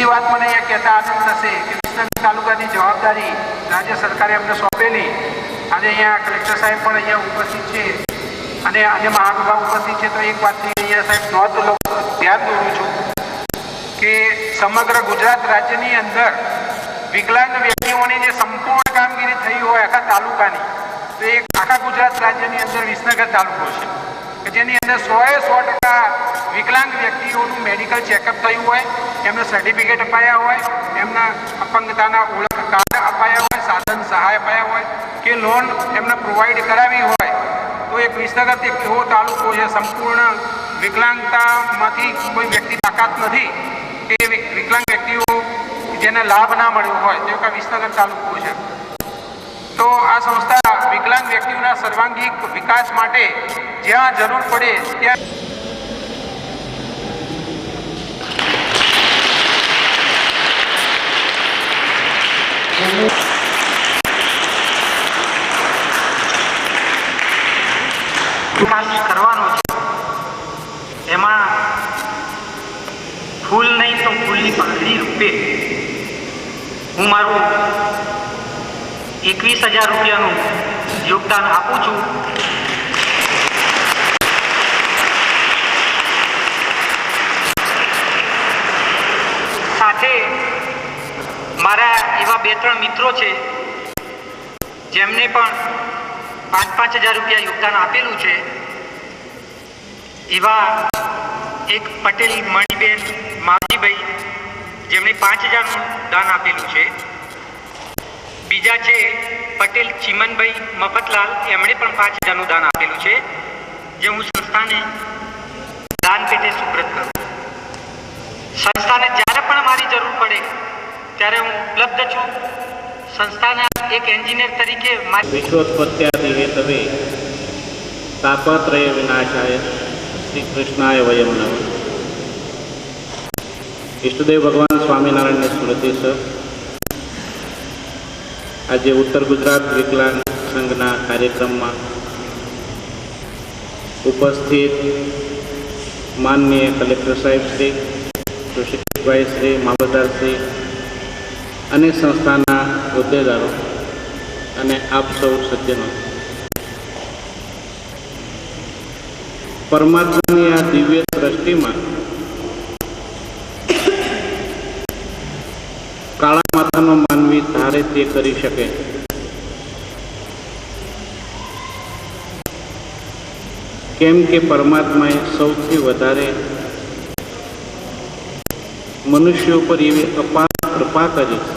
બીજી વાત મને એ કહેતા આનંદ થશે કે વિસનગર તાલુકાની જવાબદારી રાજ્ય સરકારે અમને સોંપેલી. આજે અહીંયા કલેક્ટર સાહેબ પણ અહીંયા ઉપસ્થિત છે. અને આજે મહાનુભાવ ઉપસ્થિત છે, તો એક વાતની અહીંયા સાહેબ નોંધ લો ધ્યાન દોરું છું કે સમગ્ર ગુજરાત રાજ્યની અંદર વિકલાંગ વ્યક્તિઓની જે સંપૂર્ણ કામગીરી થઈ હોય આખા તાલુકાની, તો એ આખા ગુજરાત રાજ્યની અંદર વિસનગર તાલુકો છે. કે જેની અંદર સો ટકા વિકલાંગ વ્યક્તિઓનું મેડિકલ ચેકઅપ થયું હોય, એમને સર્ટિફિકેટ અપાયા હોય, એમના અપંગતાના ઓળખ કાર્ડ અપાયા હોય, સાધન સહાય અપાયા હોય, કે લોન એમને પ્રોવાઈડ કરાવી હોય, તો એક વિસનગર એક એવો તાલુકો છે. સંપૂર્ણ વિકલાંગતામાંથી કોઈ વ્યક્તિ તાકાત નથી. કે વિકલાંગ વ્યક્તિઓ જેને લાભ ના મળ્યો હોય, તે વિસનગર તાલુકો છે. તો આ સંસ્થા વિકલાંગ વ્યક્તિઓના સર્વાંગીક વિકાસ માટે જ્યાં જરૂર પડે ત્યાં માર્ચ કરવાનો છે. એમાં ફૂલ નહીં તો ફૂલની પાંખડી રૂપે. હું મારું એકવીસ હજાર રૂપિયાનું યોગદાન આપું છું સાથે મારા એવા બે ત્રણ મિત્રો છે, જેમને પણ પાંચ પાંચ હજાર રૂપિયા યોગદાન આપેલું છે, એવા એક પટેલ મણિબેન માવજીભાઈ, જેમણે પાંચ હજારનું દાન આપેલું છે. બીજા છે પટેલ ચિમનભાઈ મફતલાલ, એમણે પણ પાંચ હજારનું દાન આપેલું છે, જે હું સંસ્થાને દાન પેટે સુપ્રત કરું સંસ્થાને જ્યારે પણ મારી જરૂર પડે ત્યારે હું ઉપલબ્ધ છું. સંસ્થાના એક એન્જિનિયર તરીકે વિશ્વોત્પત્યાદિ હેતવે તાપત્રય વિનાશાય શ્રી કૃષ્ણાય વયમ નમ. ઈષ્ટદેવ ભગવાન સ્વામિનારાયણની સ્મૃતિ, સર. આજે ઉત્તર ગુજરાત વિકલાંગ સંઘના કાર્યક્રમમાં ઉપસ્થિત માનનીય કલેક્ટર સાહેબ શ્રી સુશીલભાઈ શ્રી, મામલતદાર શ્રી અને સંસ્થાના હોદ્દેદારો અને આપ સૌ સજ્જનો. પરમાત્માની આ દિવ્ય દ્રષ્ટિમાં કાળા માથાનો માનવી ધારે તે કરી શકે. કેમ કે પરમાત્માએ સૌથી વધારે મનુષ્યો પર એવી અપાર કરી છે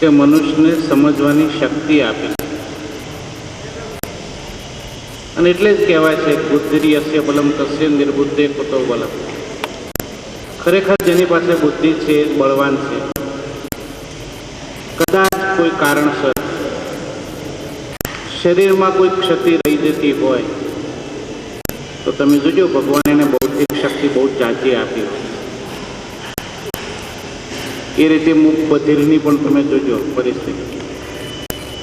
કે મનુષ્યને સમજવાની શક્તિ આપી. અને એટલે જ કહેવાય છે બુદ્ધિ અસ્ય બલમ તસ્ય નિર્બુદ્ધે કુતો બલમ. ખરેખર જેની પાસે બુદ્ધિ છે એ બળવાન છે, કદાચ કોઈ કારણસર શરીરમાં કોઈ ક્ષતિ રહી જતી હોય, તો તમે જોજો, ભગવાન એને બૌદ્ધિક શક્તિ બહુ જાજી આપી હોય. એ રીતે મુખ બધિરની પણ તમે જોજો પરિસ્થિતિ.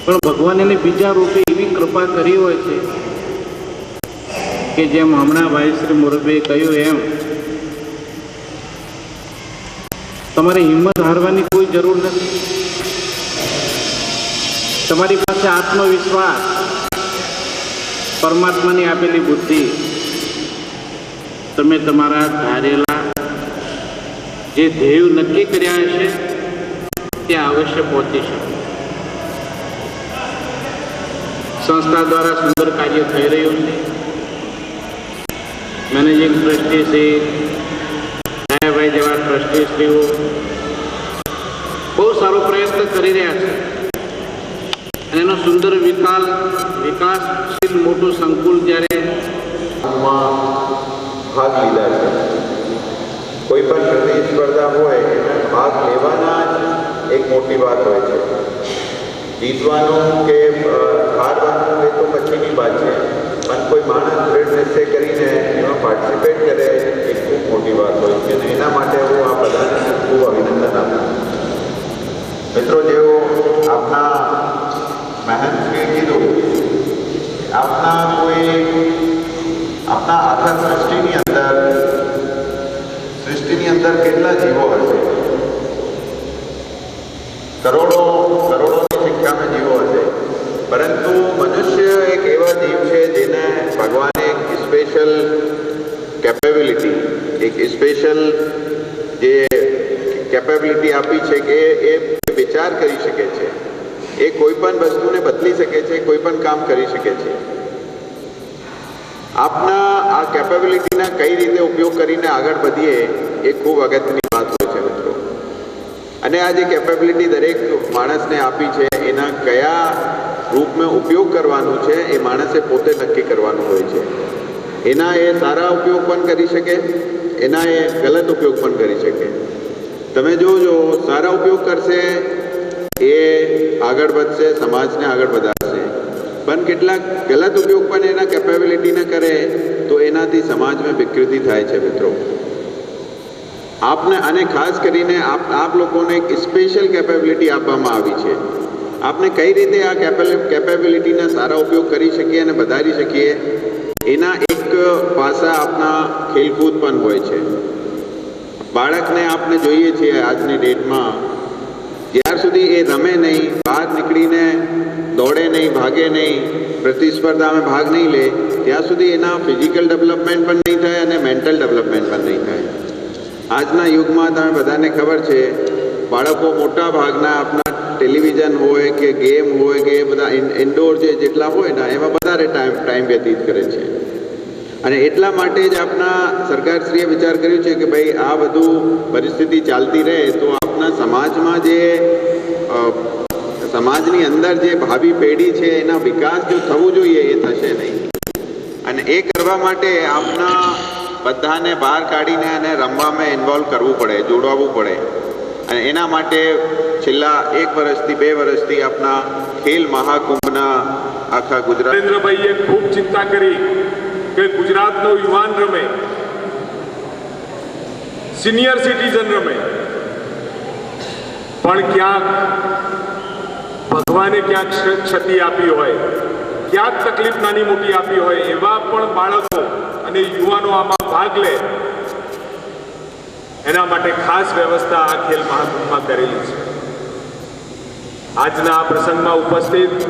પણ ભગવાન એને બીજા રૂપે એવી કૃપા કરી હોય છે કે જેમ હમણાં ભાઈ શ્રી મોરબીએ કહ્યું એમ, તમારે હિંમત હારવાની કોઈ જરૂર નથી. તમારી પાસે આત્મવિશ્વાસ, પરમાત્માની આપેલી બુદ્ધિ, તમે તમારા ધારેલા જે ધ્યેય નક્કી કર્યા હશે ત્યાં અવશ્ય પહોંચી શકે. સંસ્થા દ્વારા સુંદર કાર્ય થઈ રહ્યું છે. મેનેજિંગ ટ્રસ્ટી શ્રી દયાભાઈ જેવા ટ્રસ્ટીશ્રીઓ બહુ સારો પ્રયત્ન કરી રહ્યા છે. અને એનો સુંદર વિકાસ વિકાસશીલ મોટું સંકુલ જ્યારે ભાગ લીધા છે. કોઈ પણ પ્રતિસ્પર્ધા હોય એમાં ભાગ લેવાના જ એક મોટી વાત હોય છે. જીતવાનું કે અ, હારવાનું એ તો પછીની વાત છે. પણ કોઈ માણસ દ્રઢ નિશ્ચય કરીને એમાં પાર્ટિસિપેટ કરે એ ખૂબ મોટી વાત હોય છે. અને એના માટે હું આ બધાને ખૂબ અભિનંદન આપું છું. મિત્રો જેઓ આપના મહેનતશ્રીએ કીધું આપના કોઈ આપના આખા સૃષ્ટિની અંદર અંદર કેટલા જીવો હશે કરોડો કરોડોની સંખ્યામાં જીવો હશે પરંતુ મનુષ્ય એક એવા જીવ છે જેને ભગવાને એક સ્પેશિયલ કેપેબિલિટી એક સ્પેશિયલ જે કેપેબિલિટી આપી છે કે એ વિચાર કરી શકે છે. એ કોઈ પણ વસ્તુને બદલી શકે છે, કોઈ પણ કામ કરી શકે છે. આપના આ કેપેબિલિટીના કઈ રીતે ઉપયોગ કરીને આગળ વધીએ એ ખૂબ અગત્યની વાત હોય છે મિત્રો. અને આ જે કેપેબિલિટી દરેક માણસને આપી છે, એના કયા રૂપમાં ઉપયોગ કરવાનું છે, એ માણસે પોતે નક્કી કરવાનું હોય છે. એના એ સારા ઉપયોગ પણ કરી શકે? એના એ ગલત ઉપયોગ પણ કરી શકે. તમે જોજો, સારા ઉપયોગ કરશે એ આગળ વધશે, સમાજને આગળ વધારશે. પણ કેટલાક ગલત ઉપયોગ પણ એના કેપેબિલિટીને કરે તો એનાથી સમાજમાં વિકૃતિ થાય છે મિત્રો. આપને અને ખાસ કરીને આપ આપ લોકોને એક સ્પેશિયલ કેપેબિલિટી આપવામાં આવી છે. આપને કઈ રીતે આ કેપેબિલિટીના સારા ઉપયોગ કરી શકીએ અને વધારી શકીએ? એના એક પાસા આપના ખેલકૂદ પણ હોય છે. બાળકને આપણે જોઈએ છીએ આજની ડેટમાં, જ્યાર સુધી એ રમે નહીં, બહાર નીકળીને દોડે નહીં, ભાગે નહીં, પ્રતિસ્પર્ધામાં ભાગ નહીં લે, ત્યાં સુધી એના ફિઝિકલ ડેવલપમેન્ટ પણ નહીં થાય અને મેન્ટલ ડેવલપમેન્ટ પણ નહીં થાય. આજના યુગમાં તમે બધાને ખબર છે, બાળકો મોટા ભાગના આપણા ટેલિવિઝન હોય કે ગેમ હોય કે બધા ઇન્ડોર જે જેટલા હોય ને, એમાં વધારે ટાઈમ ટાઈમ વ્યતીત કરે છે. અને એટલા માટે જ આપણા સરકારશ્રીએ વિચાર કર્યો છે કે ભાઈ આ બધું પરિસ્થિતિ ચાલતી રહે તો આપના સમાજમાં જે સમાજની અંદર જે ભાવિ પેઢી છે, એના વિકાસ જો થવું જોઈએ એ થશે નહીં. અને એ કરવા માટે આપના બધાને બહાર કાઢીને અને રમવામાં ઇન્વોલ્વ કરવું પડે, જોડાવવું પડે. એના માટે છેલ્લા એક વર્ષથી, બે વર્ષથી આપણા ખેલ મહાકુંભના આખા ગુજરાત નરેન્દ્રભાઈએ ખૂબ ચિંતા કરી કે ગુજરાતનો યુવાન રમે, સિનિયર સિટીઝન રમે. પણ ક્યાંક ભગવાને ક્યાંક ક્ષતિ આપી હોય, ક્યાંક તકલીફ નાની મોટી આપી હોય, એવા પણ બાળકો અને યુવાનો આમાં ભાગ લે. એના માટે ખાસ વ્યવસ્થા આ ખેલ મહાકુંભમાં કરેલી છે. આજના આ પ્રસંગમાં ઉપસ્થિત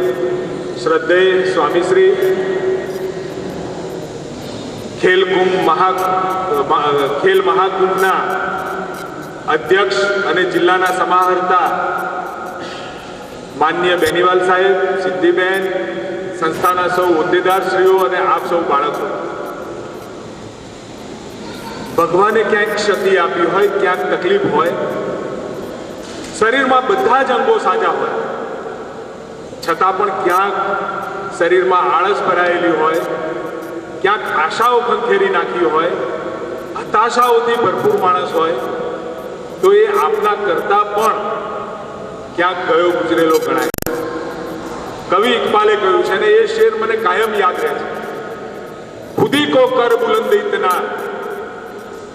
શ્રદ્ધેય સ્વામીશ્રી, ખેલકુંભ મહા મહા- ખેલ મહાકુંભના અધ્યક્ષ અને જિલ્લાના સમાહર્તા માન્ય બેનીવાલ સાહેબ, સિદ્ધિબેન, સંસ્થાના સૌ હોદ્દેદારશ્રીઓ અને આપ સૌ બાળકો. ભગવાને ક્યાંક ક્ષતિ આપી હોય, ક્યાંક તકલીફ હોય, શરીરમાં બધા જ અંગો સાજા હોય. છતાં પણ ક્યાંક શરીરમાં આળસ ભરાયેલી હોય, ક્યાંક આશાઓ ખંખેરી નાખી હોય, હતાશાઓથી ભરપૂર માણસ હોય, તો એ આપના કરતા પણ ક્યાંક ગયો ગુજરેલો ગણાય. કવિ ઇકબાલે કહ્યું છે ને, એ શેર મને કાયમ યાદ રહે છે. ખુદી કો કર બુલંદ ઇતના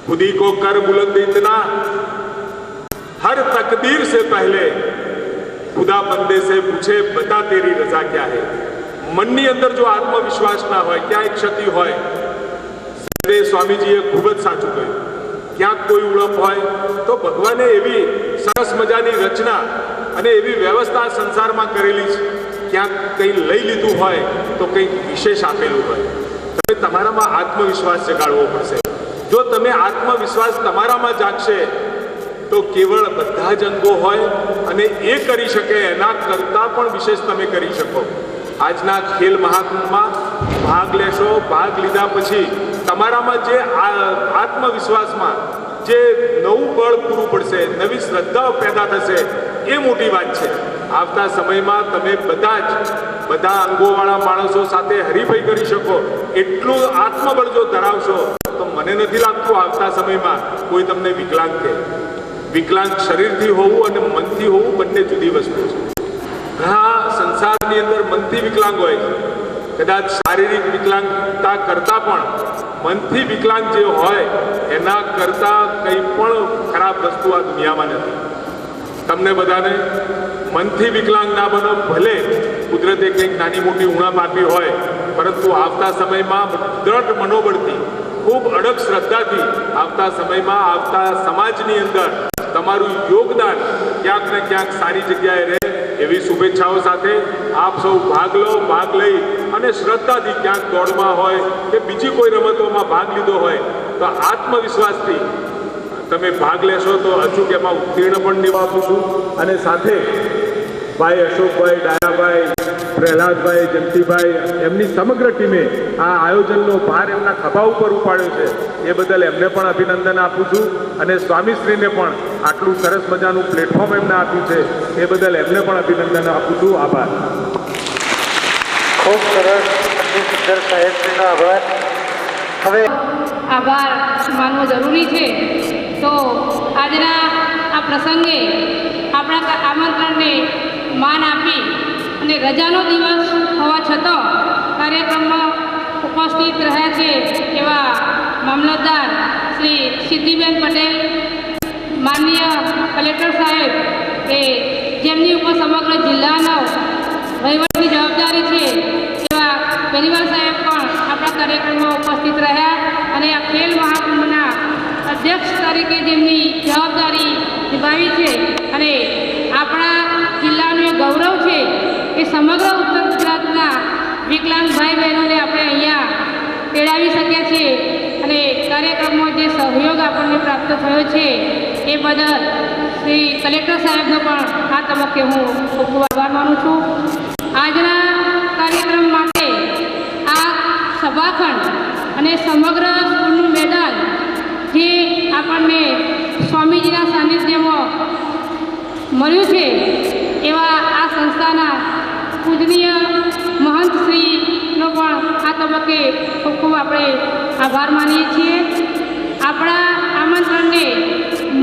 खुदी को कर बुलंद इतना हर तकदीर से पहले खुदा बंदे से पूछे बता तेरी रजा क्या है મનની અંદર જો આત્મવિશ્વાસ ના હોય ક્યાંય ક્ષતિ હોય સદે સ્વામીજીએ ખૂબ જ સાચું કહ્યું ક્યાંક કોઈ ઉળપ હોય તો ભગવાને એવી સરસ મજાની રચના અને એવી વ્યવસ્થા સંસારમાં કરેલી છે ક્યાંક કંઈ લઈ લીધું હોય તો કંઈક વિશેષ આપેલું હોય તમે તમારામાં આત્મવિશ્વાસ જગાડવો પડશે જો તમે આત્મવિશ્વાસ તમારામાં જાગશે, તો કેવળ બધા જ અંગો હોય અને એ કરી શકે એના કરતાં પણ વિશેષ તમે કરી શકો. આજના ખેલ મહાકુંભમાં ભાગ લેશો, ભાગ લીધા પછી તમારામાં જે આત્મવિશ્વાસમાં જે નવું બળ પૂરું પડશે, નવી શ્રદ્ધાઓ પેદા થશે, એ મોટી વાત છે. આવતા સમયમાં તમે બધા જ, બધા અંગોવાળા માણસો સાથે હરીફાઈ કરી શકો. એટલું આત્મબળ જો ધરાવશો તો મને નથી લાગતું આવતા સમયમાં કોઈ તમને વિકલાંગ કહે. વિકલાંગ શરીરથી હોવું અને મનથી હોવું બંને જુદી વસ્તુ છે. ઘણા સંસારની અંદર મનથી વિકલાંગ હોય છે. કદાચ શારીરિક વિકલાંગતા કરતાં પણ મનથી વિકલાંગ જે હોય, એના કરતાં કંઈ પણ ખરાબ વસ્તુ આ દુનિયામાં નથી. તમને બધાને, મનથી વિકલાંગ ના બનો, ભલે કુદરતે કંઈક નાની મોટી ઉણપ આપી હોય, પરંતુ આવતા સમયમાં દ્રઢ મનોબળથી અડગ શ્રદ્ધાથી આવતા સમયમાં આવતા સમાજની અંદર તમારું યોગદાન ક્યાંક ને ક્યાંક સારી જગ્યાએ રહે એવી શુભેચ્છાઓ સાથે આપ સૌ ભાગ લો, ભાગ લઈ અને શ્રદ્ધાથી ક્યાંક દોડમાં હોય કે બીજી કોઈ રમતોમાં ભાગ લીધો હોય તો આત્મવિશ્વાસથી તમે ભાગ લેશો તો અચૂક એમાં ઉત્તીર્ણ પણ નિવા છું. અને સાથે ભાઈ અશોકભાઈ, ડાયાભાઈ પ્રહલાદભાઈ જંતીભાઈ એમની સમગ્ર ટીમે આ આયોજનનો ભાર એમના ખભા ઉપર ઉપાડ્યો છે. એ બદલ એમને પણ અભિનંદન આપું છું અને સ્વામીશ્રીને પણ આટલું સરસ મજાનું પ્લેટફોર્મ એમને આપ્યું છે. એ બદલ એમને પણ અભિનંદન આપું છું. આભાર. ખૂબ સરસ સાહેબશ્રીનો આભાર. હવે આભાર માનવો જરૂરી છે. તો આજના આ પ્રસંગે આપણા આમંત્રણને માન આપી અને રજાનો દિવસ હોવા છતાં કાર્યક્રમમાં ઉપસ્થિત રહ્યા છે એવા મામલતદાર શ્રી સિદ્ધિબેન પટેલ, માનનીય કલેક્ટર સાહેબ કે જેમની ઉપર સમગ્ર જિલ્લાનો વહીવટની જવાબદારી છે એવા બેનીવાલ સાહેબ પણ આપણા કાર્યક્રમમાં ઉપસ્થિત રહ્યા અને આ ખેલ મહાકુંભના અધ્યક્ષ તરીકે જેમની જવાબદારી નિભાવી છે અને આપણા જિલ્લાનું એ ગૌરવ છે કે સમગ્ર ઉત્તર ગુજરાતના વિકલાંગ ભાઈ બહેનોને આપણે અહીંયા તેડાવી શક્યા છીએ અને કાર્યક્રમમાં જે સહયોગ આપણને પ્રાપ્ત થયો છે એ બદલ શ્રી કલેક્ટર સાહેબનો પણ આ તબક્કે હું ખૂબ ખૂબ આભાર માનું છું. આજના કાર્યક્રમ માટે આ સભાખંડ અને સમગ્ર સ્કૂલનું મેદાન જે આપણને સ્વામીજીના સાનિધ્યમાં મળ્યું છે એવા આ સંસ્થાના પૂજનીય મહંત શ્રીનો પણ આ તબક્કે ખૂબ ખૂબ આપણે આભાર માનીએ છીએ. આપણા આમંત્રણને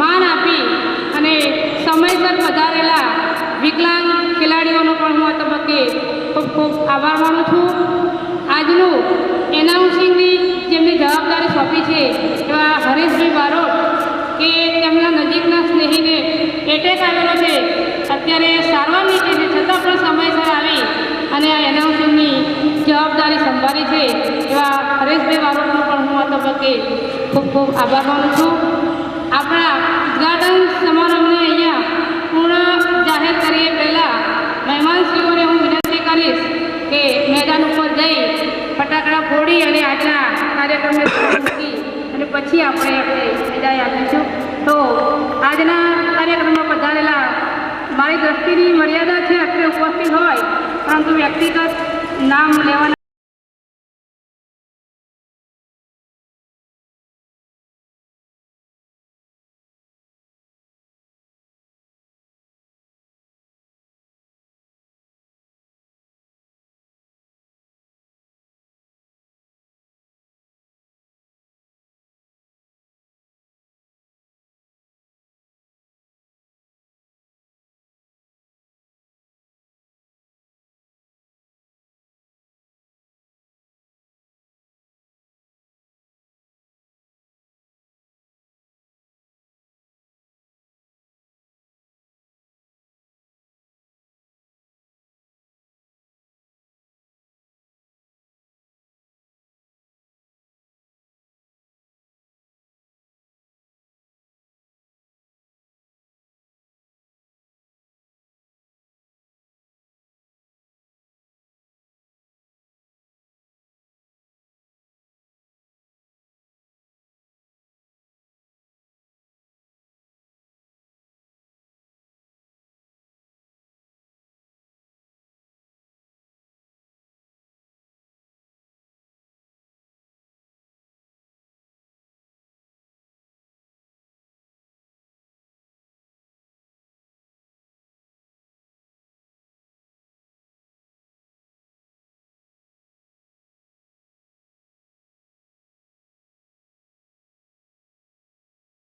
માન આપી અને સમયસર પધારેલા વિકલાંગ ખેલાડીઓનો પણ હું આ તબક્કે ખૂબ ખૂબ આભાર માનું છું. આજનું એનાઉન્સિંગની જેમની જવાબદારી સોંપી છે એવા હરેશભાઈ બારોટ કે તેમના નજીકના સ્નેહીને એટેક આવેલો છે. અત્યારે સારવાર નીચે છે. છતાં પણ સમયસર અને આ જવાબદારી સંભાળી છે એવા હરેશભાઈ બારોટનો પણ હું આ તબક્કે ખૂબ ખૂબ આભાર માનું છું. આપણા ઉદ્ઘાટન સમારંભને અહીંયા પૂર્ણ જાહેર કરીએ પહેલાં મહેમાનશ્રીઓને હું વિનંતી કરીશ કે મેદાન ઉપર જઈ ફટાકડા ફોડી અને આજના કાર્યક્રમને અને પછી આપણે આપણે વિદાય આપીશું. તો આજના કાર્યક્રમમાં પધારેલા મારી દ્રષ્ટિની મર્યાદા છે અત્યારે ઉપસ્થિત હોય પરંતુ વ્યક્તિગત નામ લેવાના